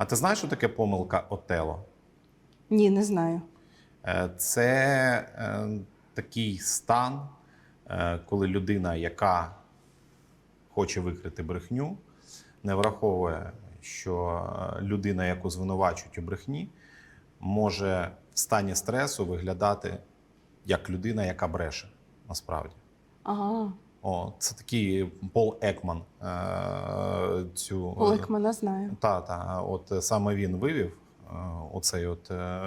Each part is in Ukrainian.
А ти знаєш, що таке помилка Отело? Ні, не знаю. Е, Це е, такий стан, е, коли людина, яка хоче викрити брехню, не враховує, що е, людина, яку звинувачують у брехні, може в стані стресу виглядати як людина, яка бреше насправді. Ага, О, це такий Пол Екман. Е, цю, Олег мене знаю. та, та, от е, саме він вивів е, оцей от, е,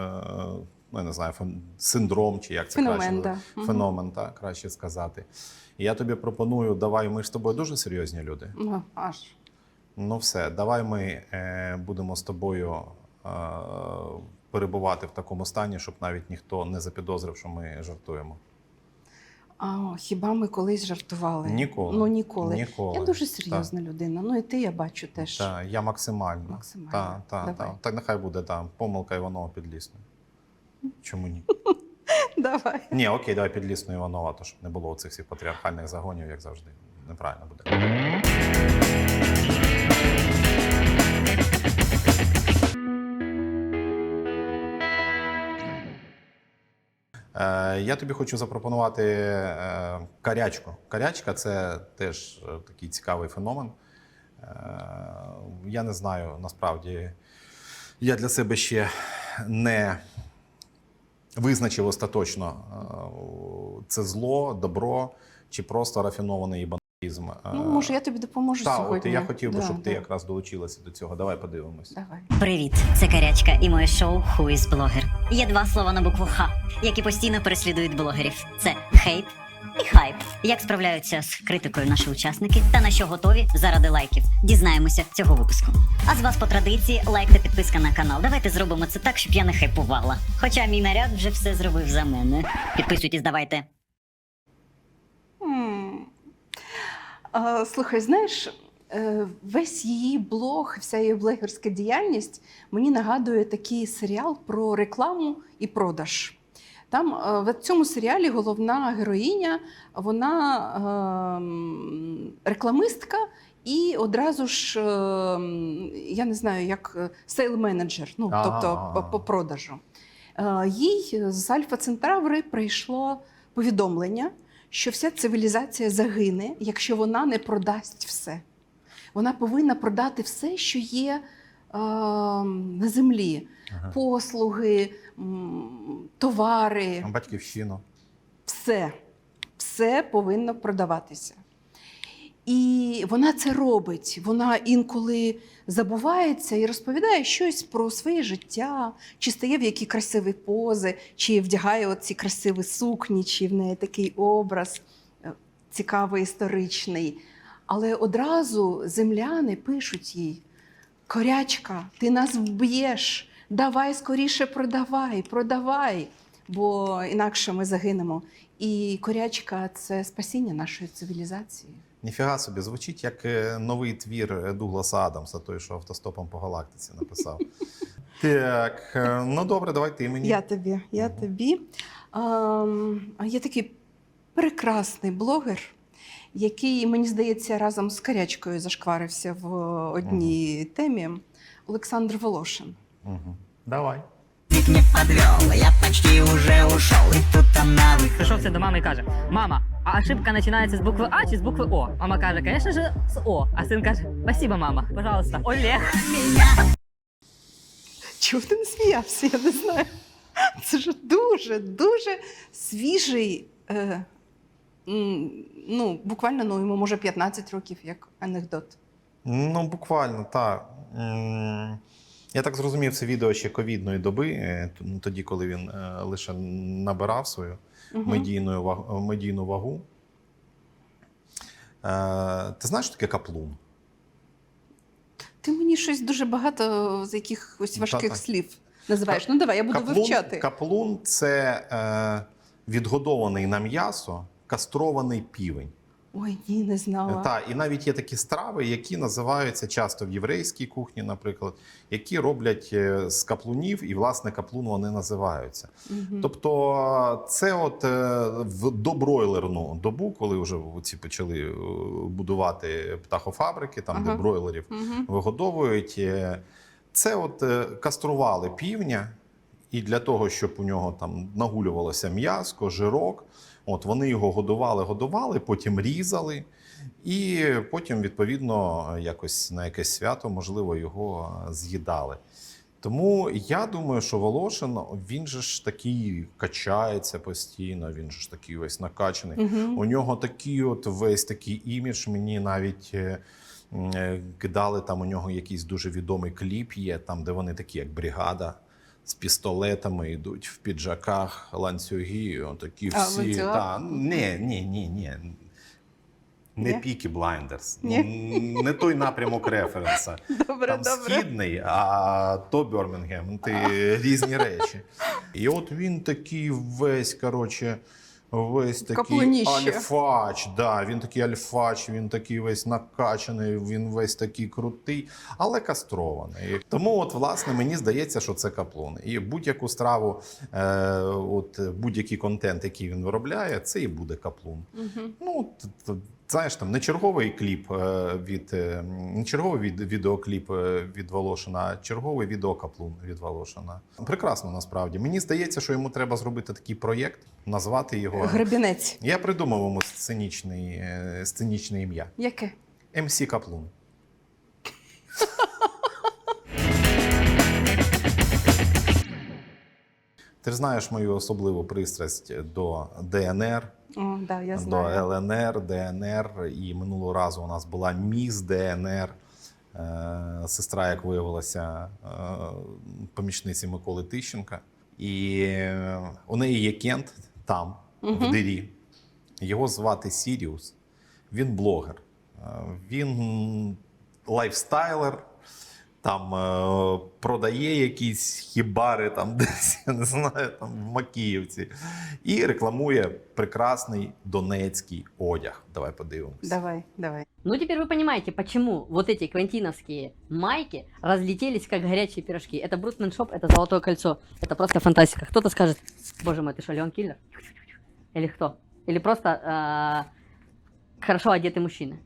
ну, я не знаю, синдром, чи як це Феномен, краще, да. Феномен, так, краще сказати. І я тобі пропоную, давай, ми ж з тобою дуже серйозні люди. Ну, аж. Ну все, давай ми е, будемо з тобою е, перебувати в такому стані, щоб навіть ніхто не запідозрив, що ми жартуємо. А, хіба ми колись жартували? Ніколи. Ну, ніколи. Ніколи. Я дуже серйозна людина. Ну і ти, я бачу теж. Так, я максимально. Максимально. Так, так, так. Так нехай буде там помилка Іванова підлісна. Чому ні? Давай. Ні, окей, давай підлісну Іванова, то щоб не було цих всіх патріархальних загонів, як завжди. Неправильно буде. Я тобі хочу запропонувати е, карячку. Карячка це теж е, такий цікавий феномен. Е, Я не знаю, насправді, я для себе ще не визначив остаточно, е, це зло, добро чи просто рафінований. Е, Ну, може, я тобі допоможу Та, сьогодні. от я хотів би, Да, щоб ти якраз долучилася до цього. Давай подивимось. Давай. Привіт, це Карячка і моє шоу Who is Blogger. Є два слова на букву Х, які постійно переслідують блогерів: це хейт і хайп. Як справляються з критикою наші учасники та на що готові заради лайків? Дізнаємося цього випуску. А з вас по традиції лайк та підписка на канал. Давайте зробимо це так, щоб я не хайпувала. Хоча мій наряд вже все зробив за мене. Підписуйтесь, давайте. М. А, слухай, знаєш, е, весь її блог, вся її блогерська діяльність мені нагадує такий серіал про рекламу і продаж. Там е, в цьому серіалі головна героїня, вона ем, рекламистка і одразу ж, ем, я не знаю, як сейл-менеджер, ну, тобто по, по продажу. Е, Їй з Альфа Центаври прийшло повідомлення, що вся цивілізація загине, якщо вона не продасть все. Вона повинна продати все, що є е, на землі: Ага. послуги, товари, Батьківщину. все. Все повинно продаватися. І вона це робить. Вона інколи забувається і розповідає щось про своє життя, чи стає в які красиві пози, чи вдягає оці красиві сукні, чи в неї такий образ е, цікавий, історичний. Але одразу земляни пишуть їй: Корячка, ти нас вб'єш, давай скоріше продавай, продавай, бо інакше ми загинемо. І корячка це спасіння нашої цивілізації. Ніфіга собі, звучить як е, новий твір е, Дугласа Адамса, той, що автостопом по галактиці написав. так, е, ну добре, давай ти мені. Я тобі, я Мгм. тобі. А є такий прекрасний блогер, який, мені здається, разом з Карячкою зашкварився в одній темі. Олександр Волошин. Угу. Давай. Чуть не подвел, я почти уже ушел, и тут она выходит. Прийшов все до мами і каже: Мама, а ошибка починається з букви А чи з букви О? Мама каже, звісно ж, з О. А син каже: Спасибо, мама. Пожалуйста, Олег. Чого ти не сміявся? Я не знаю. Це ж дуже, дуже свіжий. Е, ну, буквально ну, йому може 15 років, як анекдот. Ну, буквально, так. Я так зрозумів, це відео ще ковідної доби, е, ну, тоді, коли він е, лише набирав свою. Медійну, медійну вагу. Е, Ти знаєш, що таке каплун? Ти мені щось дуже багато з якихось важких та-та. слів називаєш. Ну давай, я буду каплун, вивчати. Каплун це е, відгодований на м'ясо кастрований півень. Ой, ні, не знала. Так, і навіть є такі страви, які називаються часто в єврейській кухні, наприклад, які роблять е, з каплунів, і власне каплун вони називаються. Мгм. Тобто, це от е, в добройлерну добу, коли вже ці почали е, будувати птахофабрики, там Ага. де бройлерів Мгм. вигодовують. Це от кастрували півня, і для того, щоб у нього там нагулювалося м'яско, жирок. От вони його годували, годували, потім різали, і потім, відповідно, якось на якесь свято, можливо, його е, з'їдали. Тому я думаю, що Волошин він же ж такий качається постійно, він же ж такий весь накачаний. Мгм. У нього такий от весь такий імідж. Мені навіть е, е, кидали там у нього якийсь дуже відомий кліп є, там, де вони такі, як бригада. З пістолетами йдуть в піджаках, ланцюги, такі А, всі. ланцюгах? Та, ні, ні, ні, ні. Не? Пікі Блайндерс. Не той напрямок референса. Добре, Там добре. східний, а то Бьормінгем. Ти різні речі. І от він такий весь, коротше, весь такий альфач. Да, він такий альфач, він такий весь накачаний, він весь такий крутий, але кастрований. Тому, от, власне, мені здається, що це каплун. І будь-яку страву, е, от, будь-який контент, який він виробляє, це і буде каплун. Угу. Ну, знаєш, там не черговий кліп е, від е, не черговий від, відеокліп е, від Волошина, а черговий відеокаплун від Волошина. Прекрасно насправді. Мені здається, що йому треба зробити такий проєкт, назвати його. Гребінець. Я придумав йому сценічний, сценічне ім'я. Яке? МС Каплун. Ти ж знаєш мою особливу пристрасть до ДНР. О, да, я до. ЛНР, ДНР. І минулого разу у нас була міс ДНР. е, Сестра, як виявилося, е, помічниці Миколи Тищенка. І у неї є кент там, в Мгм. дирі. Його звати Сіріус. Він блогер. Е, Він лайфстайлер, там е, продає якісь хібари там десь, я не знаю, там в Макіївці. І рекламує прекрасний донецький одяг. Давай подивимося. Давай, давай. Ну, теперь вы понимаете, почему вот эти квантиновские майки разлетелись как горячие пирожки. Это Брутменшоп, это Золотое кольцо. Это просто фантастика. Кто-то скажет, боже мой, ты что, Леон Киллер? Или кто? Или просто э, хорошо одетый мужчина.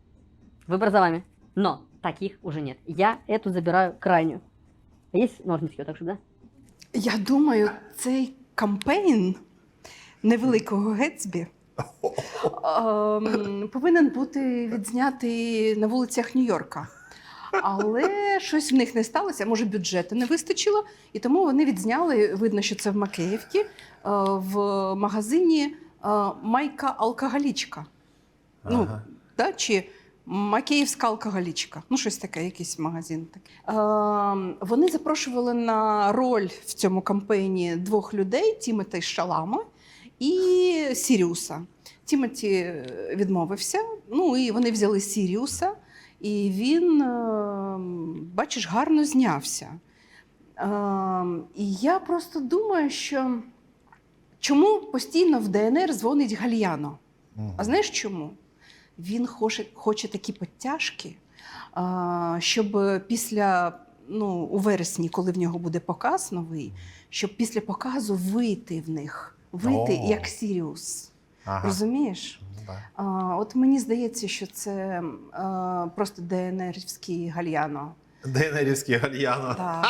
Выбор за вами. Но таких уже нет. Я эту забираю крайнюю. Есть ножнички, так что да? Я думаю, цей кампейн невеликого Гетсбі ем, повинен бути відзнятий на вулицях Нью-Йорка. Але щось в них не сталося, може, бюджету не вистачило, і тому вони відзняли, видно, що це в Макеївці, е, в магазині е, Майка Алкоголічка. Ну, да, чи Макеївська алкоголічка. Ну, щось таке, якийсь магазин. такий. Е, вони запрошували на роль в цьому кампейні двох людей: Тімоти Шалама і Сіріуса. Тімоті е, відмовився. Ну і вони взяли Сіріуса, і він, е, бачиш, гарно знявся. Е, і я просто думаю, що чому постійно в ДНР дзвонить Гальяно? А знаєш чому? Він хоче, хоче такі підтяжки, щоб після, ну, у вересні, коли в нього буде показ новий, щоб після показу вийти в них, вийти О. як Сіріус. Ага. Розумієш? Да. А, от мені здається, що це а, просто ДНРівський гальяно. ДНРівський гальяно. Так.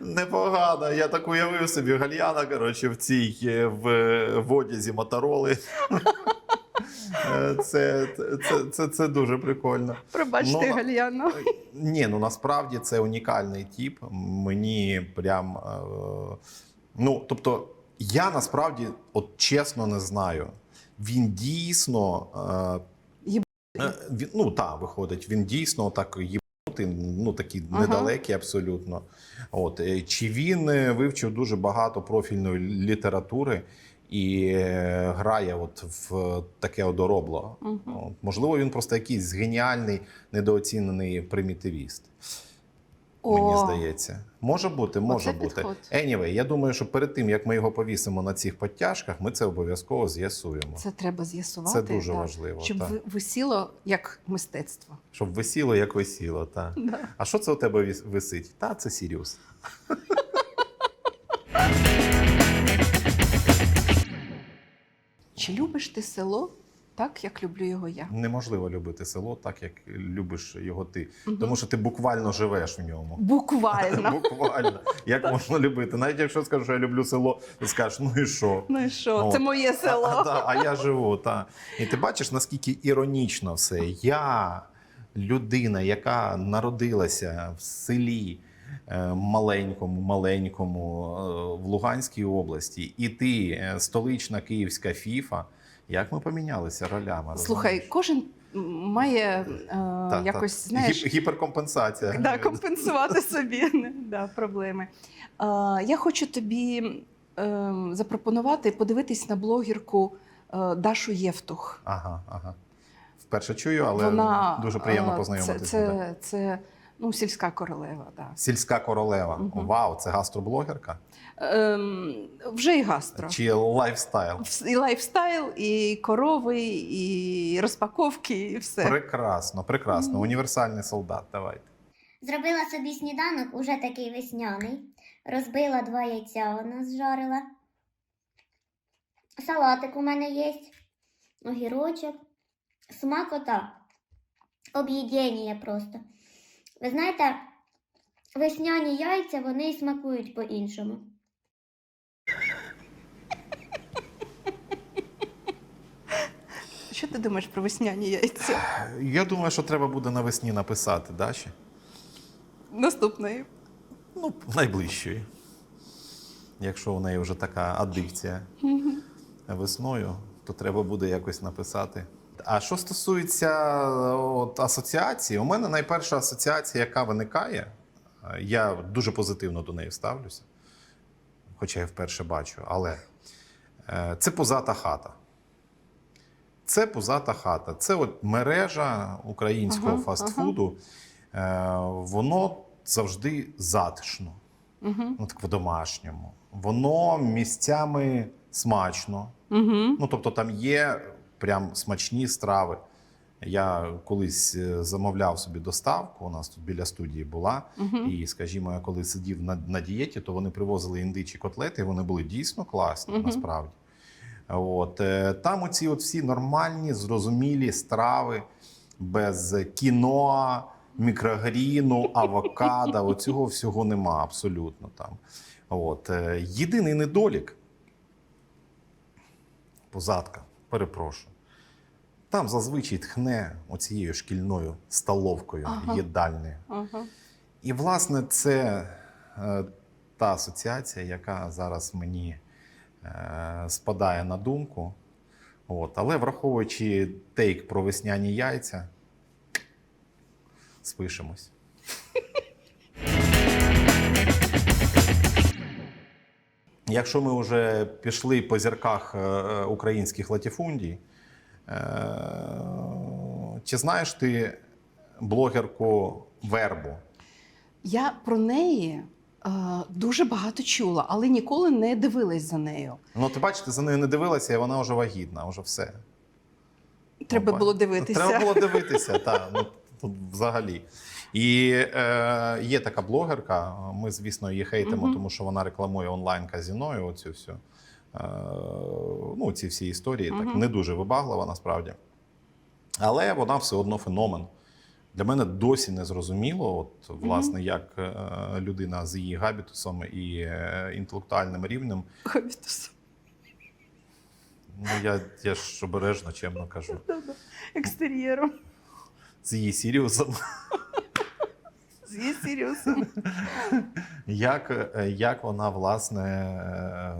Непогано. Я так уявив собі гальяна, коротше, в цій е, в, в одязі Мотороли. Це, це, це, це дуже прикольно. Пробачте, Ну, гальяно. Ні, ну насправді це унікальний тип. Мені прям. Е, ну, тобто, я насправді, от чесно, не знаю. Він дійсно. Е, е, він, ну, так, виходить, він дійсно так їбнутий, ну такий Ага. недалекий абсолютно. От, чи він вивчив дуже багато профільної літератури і е, грає от в таке одоробло. От, можливо, він просто якийсь геніальний, недооцінений примітивіст. Мені здається. Може бути, може Оце бути. підход. Anyway, я думаю, що перед тим, як ми його повісимо на цих підтяжках, ми це обов'язково з'ясуємо. Це треба з'ясувати. Це дуже так, важливо. Щоб так. висіло як мистецтво. Щоб висіло, як висіло. Так. Да. А що це у тебе висить? Та це Сіріус. Чи любиш ти село? так, як люблю його я. Неможливо любити село так, як любиш його ти. Мгм. Тому що ти буквально живеш в ньому. Буквально. Буквально. Як можна любити? Навіть якщо скажу, що я люблю село, ти скажеш, ну і що? Ну і що? От. Це моє А, село. та, а я живу, та. І ти бачиш, наскільки іронічно все. Я людина, яка народилася в селі маленькому, маленькому е, в Луганській області, і ти е, столична київська фіфа. Як ми помінялися ролями? Слухай, розумієш? кожен е, е, Та, якось, та. знаєш, гіперкомпенсація. да, компенсувати собі да, проблеми. Е, я хочу тобі е, запропонувати подивитись на блогерку е, Дашу Євтух. Ага, ага. Вперше чую, але Вона, дуже приємно е, познайомитися. Це, це, це ну, сільська королева. Да. Сільська королева. Мгм. Вау, це гастроблогерка? Ем, вже і гастро. Чи лайфстайл? І лайфстайл, і корови, і розпаковки, і все. Прекрасно, прекрасно. Мгм. Універсальний солдат. Давайте. Зробила собі сніданок, уже такий весняний. Розбила два яйця у нас зжарила. Салатик у мене є. Огірочок. Смакота. Об'єднання просто. Ви знаєте, весняні яйця вони й смакують по-іншому. Що ти думаєш про весняні яйця? Я думаю, що треба буде навесні написати Даші. Наступної. Ну, найближчої. Якщо у неї вже така адикція весною, то треба буде якось написати. А що стосується от, асоціації, у мене найперша асоціація, яка виникає, е, я дуже позитивно до неї ставлюся, хоча я вперше бачу, але е, це позата хата. Це позата хата. Це от мережа українського Ага, фастфуду. Е, воно завжди затишно, Угу. ну так по-домашньому. Воно місцями смачно. Угу. Ну, тобто там є прям смачні страви. Я колись е, замовляв собі доставку, у нас тут біля студії була. Угу. І, скажімо, я коли сидів на, на дієті, то вони привозили індичі котлети, і вони були дійсно класні, Мгм. насправді. От, е, там оці от всі нормальні, зрозумілі страви без кіноа, мікрогріну, авокадо. Оцього всього нема абсолютно там. От, е, єдиний недолік позадка, перепрошую. Там зазвичай тхне оцією шкільною столовкою Ага. їдальнею. Ага. І, власне, це е, та асоціація, яка зараз мені е, спадає на думку. От. Але враховуючи тейк про весняні яйця, спишемось. Якщо ми вже пішли по зірках е, е, українських латіфундій, е, чи знаєш ти блогерку Вербу? Я про неї е, дуже багато чула, але ніколи не дивилась за нею. Ну, ти бачиш, ти за нею не дивилася, і вона вже вагітна, вже все. Треба Ну, було дивитися. Треба було дивитися, так. Ну, тут взагалі. І е, є така блогерка. Ми, звісно, її хейтимо, Мгм. тому що вона рекламує онлайн-казіно і оцю всю. Е, ну, ці всі історії так не дуже вибаглива насправді. Але вона все одно феномен. Для мене досі не зрозуміло, от, власне, як е, людина з її габітусом і е, інтелектуальним рівнем. Хабітус. Ну, я, я ж обережно, чемно кажу. Екстер'єром. З її Сіріусом. Сіріусом. Як, як вона, власне,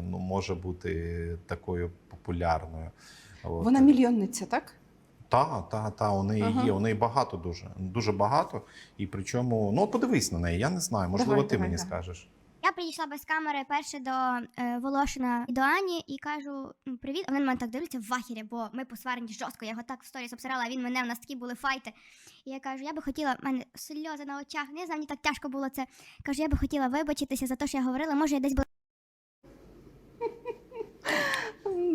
ну, може бути такою популярною? От. Вона мільйонниця, так? Та, та, та, у неї Ага. є, у неї багато дуже. Дуже багато. І причому, ну, от подивись на неї, я не знаю, можливо, Давай, ти давай, мені давай. скажеш. Я прийшла без камери перше до е, Волошина і до Ані і кажу привіт. А він мене так дивиться в вахірі, бо ми посварені жорстко. Я його так в сторіс обсирала, а він мене в нас такі були файти. І я кажу, я би хотіла, в мене сльози на очах. Не знаю, мені так тяжко було це. Кажу, я би хотіла вибачитися за те, що я говорила. Може, я десь була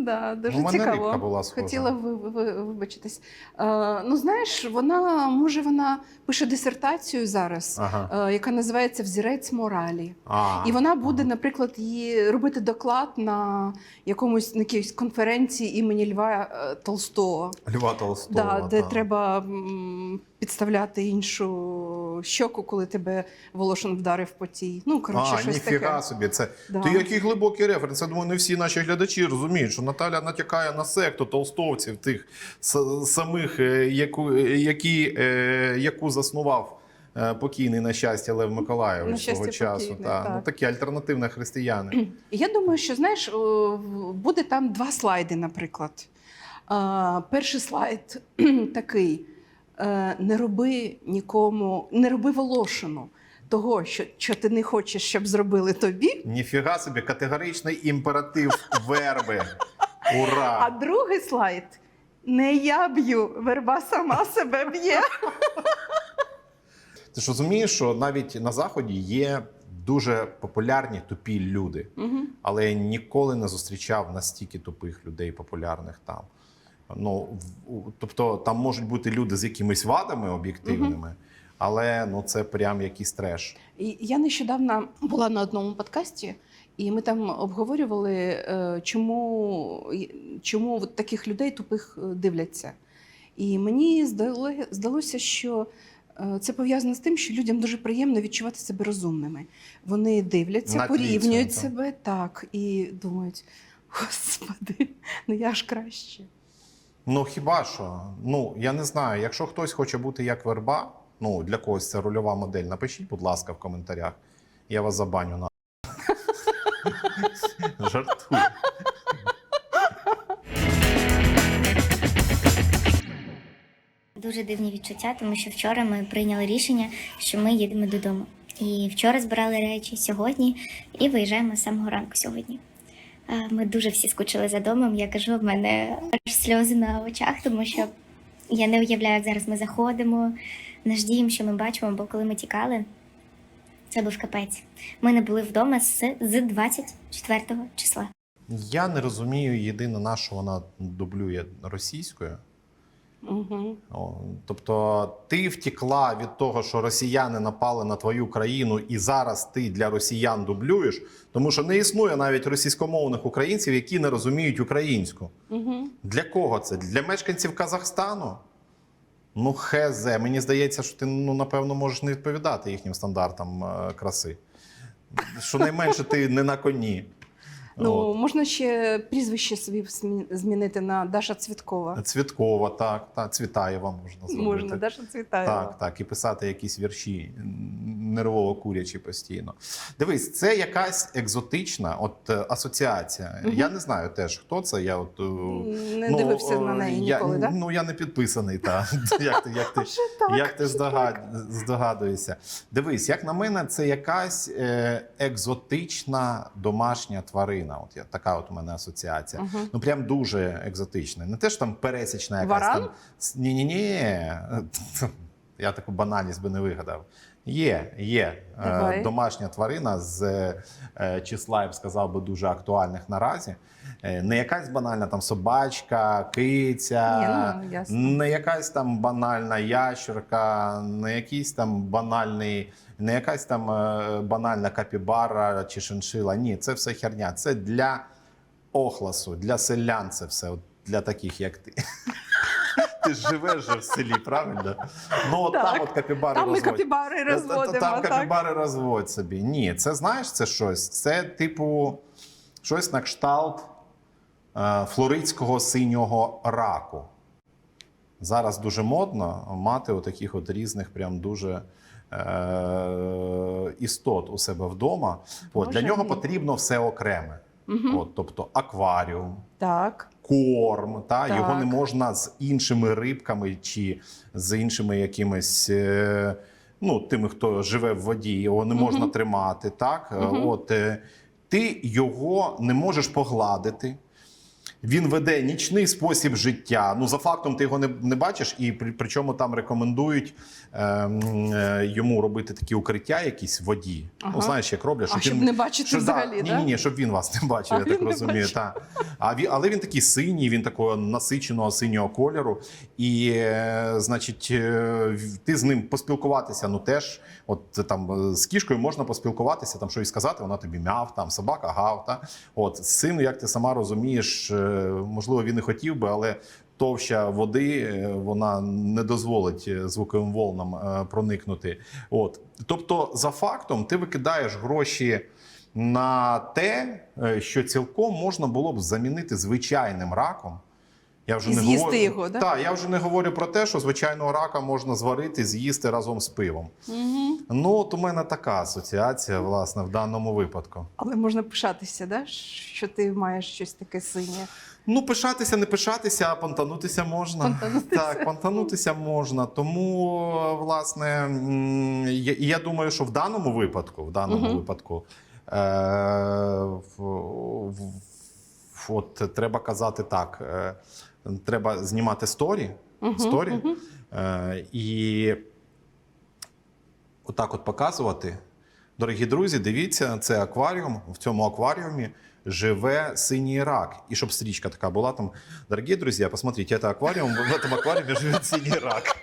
Да, дуже У мене цікаво. рибка була схожа. Хотіла ви, ви, ви- вибачитись. Е, ну, знаєш, вона може вона пише дисертацію зараз, Ага. е, яка називається Взірець моралі. А, І вона буде, ага. наприклад, її робити доклад на якомусь на якійсь конференції імені Льва е, Толстого. Льва Толстого. Да, де та. треба м, підставляти іншу щоку, коли тебе Волошин вдарив по тій. Ну, коротше, а, щось ніфіга таке. собі. Це Да. ти який глибокий референс. Я думаю, не всі наші глядачі розуміють, що Наталя натякає на секту толстовців, тих самих, е, яку, е, які, е, яку заснував. е, Покійний на щастя Лев На Миколайович щастя, свого часу. покійний, Та. так. Ну, такі альтернативні християни. Я думаю, що знаєш, буде там два слайди, наприклад. Перший слайд такий: не роби нікому, не роби волошину того, що, що ти не хочеш, щоб зробили тобі. Ніфіга собі, категоричний імператив верби. Ура! А другий слайд не я б'ю, верба сама себе б'є. Ти ж розумієш, що навіть на заході є дуже популярні тупі люди, але я ніколи не зустрічав настільки тупих людей популярних там. Ну, тобто там можуть бути люди з якимись вадами об'єктивними, але ну це прям якийсь треш. І я нещодавно була на одному подкасті, і ми там обговорювали, е, чому, чому от таких людей тупих е, дивляться. І мені здалося, що е, це пов'язано з тим, що людям дуже приємно відчувати себе розумними. Вони дивляться, На порівнюють цього, себе так і думають: Господи, ну я ж краще. Ну хіба що? Ну я не знаю. Якщо хтось хоче бути як верба, ну для когось це рольова модель. Напишіть, будь ласка, в коментарях. Я вас забаню на. Жартую. Дуже дивні відчуття, тому що вчора ми прийняли рішення, що ми їдемо додому. І вчора збирали речі сьогодні і виїжджаємо з самого ранку сьогодні. Ми дуже всі скучили за домом. Я кажу, в мене аж сльози на очах, тому що я не уявляю, як зараз ми заходимо, наш дім, що ми бачимо, бо коли ми тікали, це був капець. Ми не були вдома з, з 24 числа. Я не розумію єдине на що вона дублює російською. Угу. О, тобто ти втекла від того, що росіяни напали на твою країну, і зараз ти для росіян дублюєш, тому що не існує навіть російськомовних українців, які не розуміють українську. Угу. Для кого це? Для мешканців Казахстану? Ну, хезе. Мені здається, що ти ну, напевно можеш не відповідати їхнім стандартам е, краси. Щонайменше ти не на коні. Ну, От. можна ще прізвище собі змінити на Даша Цвіткова. Цвіткова, так, та Цвітаєва можна зробити. Можна, Даша Цвітаєва. Так, так, і писати якісь вірші нервово курячі постійно. Дивись, це якась екзотична от е, асоціація. Мгм. Я не знаю теж, хто це. Я от е, Не ну, дивився е, на неї я, ніколи, так? Ну я не підписаний, та як ти, як ти, як ти здогадуєшся? Дивись, як на мене, це якась екзотична домашня тварина. От я така от у мене асоціація. Мгм. Ну прям дуже екзотична. Не те ж там пересічна якась Варан? там. Ні, ні, ні. Я таку банальність би не вигадав. Є, є е, Давай. домашня тварина з е, числа, я б сказав би, дуже актуальних наразі. Е, Не якась банальна там собачка, киця, Ні, ну, ясно. не якась там банальна ящерка, не якийсь там банальний, не якась там е, банальна капібара чи шиншила. Ні, це все херня. Це для охласу, для селян це все, от для таких, як ти. Ти ж живеш же в селі, правильно? Ну, от Так. там от капібари Там ми капібари розводимо. Там так? капібари розводять собі. Ні, це знаєш, це щось. Це типу щось на кшталт е, флоридського синього раку. Зараз дуже модно мати отаких от різних, прям дуже істот у себе вдома. От, для нього потрібно все окреме. Мгм. От, тобто акваріум, Так. корм, та Так. його не можна з іншими рибками чи з іншими якимись. е, Ну, тими, хто живе в воді, його не можна Мгм. тримати. Так, Е, Мгм. от е, ти його не можеш погладити. Він веде нічний спосіб життя. Ну, за фактом, ти його не, не бачиш, і при, причому там рекомендують ем, е, йому робити такі укриття, якісь в воді. Ага. Ну, знаєш, як роблять, А, щоб не бачити щоб, взагалі, да, да? Ні, ні, ні, щоб він вас не бачив, А я так розумію. Та. А він, але він такий синій, він такого насиченого синього кольору. І, е, значить, е, ти з ним поспілкуватися, ну теж, от е, там е, з кішкою можна поспілкуватися, там щось сказати, вона тобі мяв, там собака гав. Та? От з цим, як ти сама розумієш, е, можливо, він і хотів би, але. Товща води е, вона не дозволить е, звуковим волнам проникнути. От тобто, за фактом, ти викидаєш гроші на те, що цілком можна було б замінити звичайним раком. Я вже І не з'їсти говорю, його, да? Так, я вже не говорю про те, що звичайного рака можна зварити, з'їсти разом з пивом. Угу. Ну, от у мене така асоціація, власне, в даному випадку. Але можна пишатися, да? що ти маєш щось таке синє. Ну, пишатися, не пишатися, а понтанутися можна. Понтанутися. Так, понтанутися можна. Тому, власне, я, я думаю, що в даному випадку, в даному Мгм. випадку, е, в, в- от треба казати так: е, треба знімати сторі, Мгм, сторі мгм. е, і отак от показувати. Дорогі друзі, дивіться, це акваріум. В цьому акваріумі живе синій рак. І щоб стрічка така була там. Дорогі друзі, посмотрите, це акваріум, в цьому акваріумі живе синій рак.